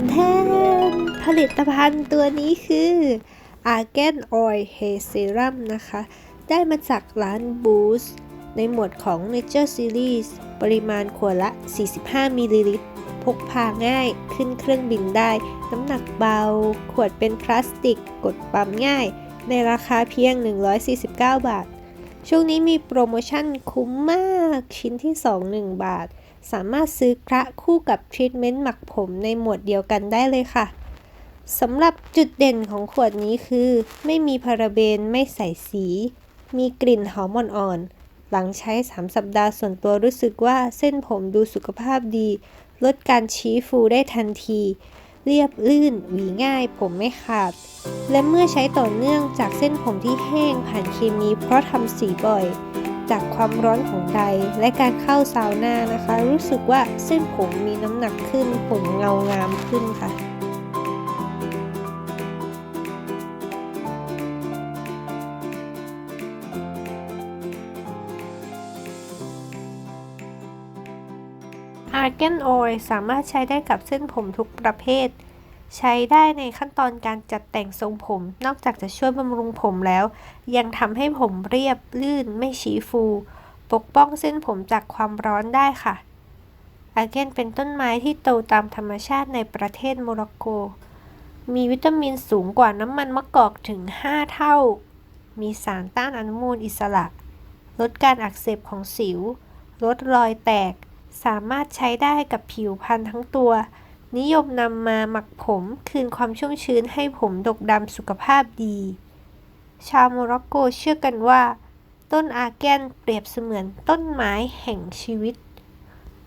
นแทนผลิตภัณฑ์ตัวนี้คือ Argan Oil Hair Serum นะคะ ได้มาจากร้าน Boost ในหมวดของ Nature Series ปริมาณขวดละ 45 มิลลิลิตร พกพาง่าย ขึ้นเครื่องบินได้ น้ำหนักเบา ขวดเป็นพลาสติก กดปั๊มง่าย ในราคาเพียง 149 บาท ช่วงนี้มีโปรโมชั่นคุ้มมากชิ้นที่ 2 1 บาท สามารถซื้อคระคู่กับทรีทเมนต์หมักผมในหมวดเดียวกันได้เลยค่ะสำหรับจุดเด่นของขวดนี้คือ ไม่มีพาราเบนไม่ใส่สี มีกลิ่นหอมอ่อนๆหลังใช้ 3 สัปดาห์ส่วนตัวรู้สึกว่าเส้นผมดูสุขภาพดี ลดการชี้ฟูได้ทันที เรียบลื่น หวีง่าย ผมไม่ขาด และเมื่อใช้ต่อเนื่องจากเส้นผมที่แห้งผ่านเคมีเพราะทำสีบ่อย จากความร้อนของใดและการเข้าซาวน่านะคะ รู้สึกว่าเส้นผมมีน้ำหนักขึ้น ผมเงางามขึ้นค่ะ Argan Oil สามารถใช้ได้กับเส้นผมทุกประเภท ใช้ได้ในขั้นตอนการจัดแต่งทรงผม นอกจากจะช่วยบำรุงผมแล้ว ยังทำให้ผมเรียบลื่นไม่ชี้ฟู ปกป้องเส้นผมจากความร้อนได้ค่ะ อาเกนเป็นต้นไม้ที่โตตามธรรมชาติในประเทศโมร็อกโก มีวิตามินสูงกว่าน้ำมันมะกอกถึง 5 เท่า มีสารต้านอนุมูลอิสระ ลดการอักเสบของสิว ลดรอยแตก สามารถใช้ได้กับผิวพรรณทั้งตัว นิยมนำมาหมักผมคืนความชุ่มชื้นให้ผมดกดำสุขภาพดี ชาวโมร็อกโกเชื่อกันว่า ต้นอาแกนเปรียบเสมือนต้นไม้แห่งชีวิต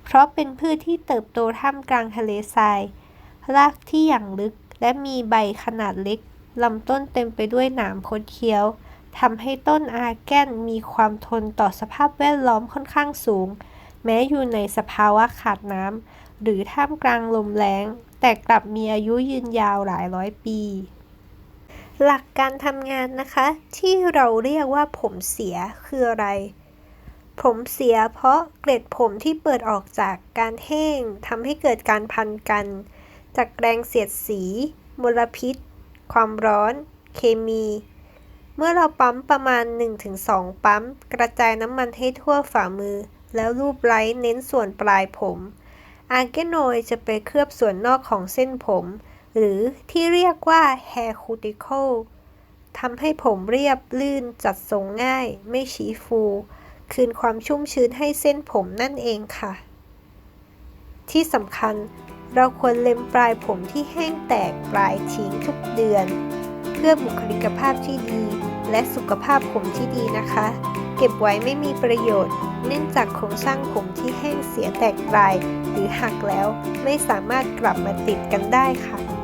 เพราะเป็นพืชที่เติบโตท่ามกลางทะเลทราย รากที่อย่างลึกและมีใบขนาดเล็กลำต้นเต็มไปด้วยหนามคดเคี้ยวทำให้ต้นอาแกนมีความทนต่อสภาพแวดล้อมค่อนข้างสูง แม้อยู่ในสภาวะขาดน้ำหรือท่ามกลางลมแล้ง แต่กลับมีอายุยืนยาวหลายร้อยปี หลักการทำงานนะคะ ที่เราเรียกว่าผมเสียคืออะไร ผมเสียเพราะเกล็ดผมที่เปิดออกจากการแห้งทำให้เกิดการพันกัน จากแรงเสียดสี มลพิษ ความร้อน เคมีเมื่อเราปั๊มประมาณ 1-2 ปั๊ม กระจายน้ำมันให้ทั่วฝ่ามือ แล้วรูปไล้เน้นส่วนปลายผมอาร์แกโนยจะไปเคลือบส่วนนอกของเส้นผม หรือที่เรียกว่า hair cuticle ทำให้ผมเรียบลื่นจัดทรงง่าย ไม่ชี้ฟู คืนความชุ่มชื้นให้เส้นผมนั่นเองค่ะ ที่สำคัญเราควรเล็มปลายผมที่แห้งแตกปลายทิ้งทุกเดือน เพื่อบุคลิกภาพที่ดี และสุขภาพผมที่ดีนะคะ เก็บไว้ไม่มีประโยชน์ เนื่องจากโครงสร้างผมที่แห้งเสียแตกลาย หรือหักแล้วไม่สามารถกลับมาติดกันได้ค่ะ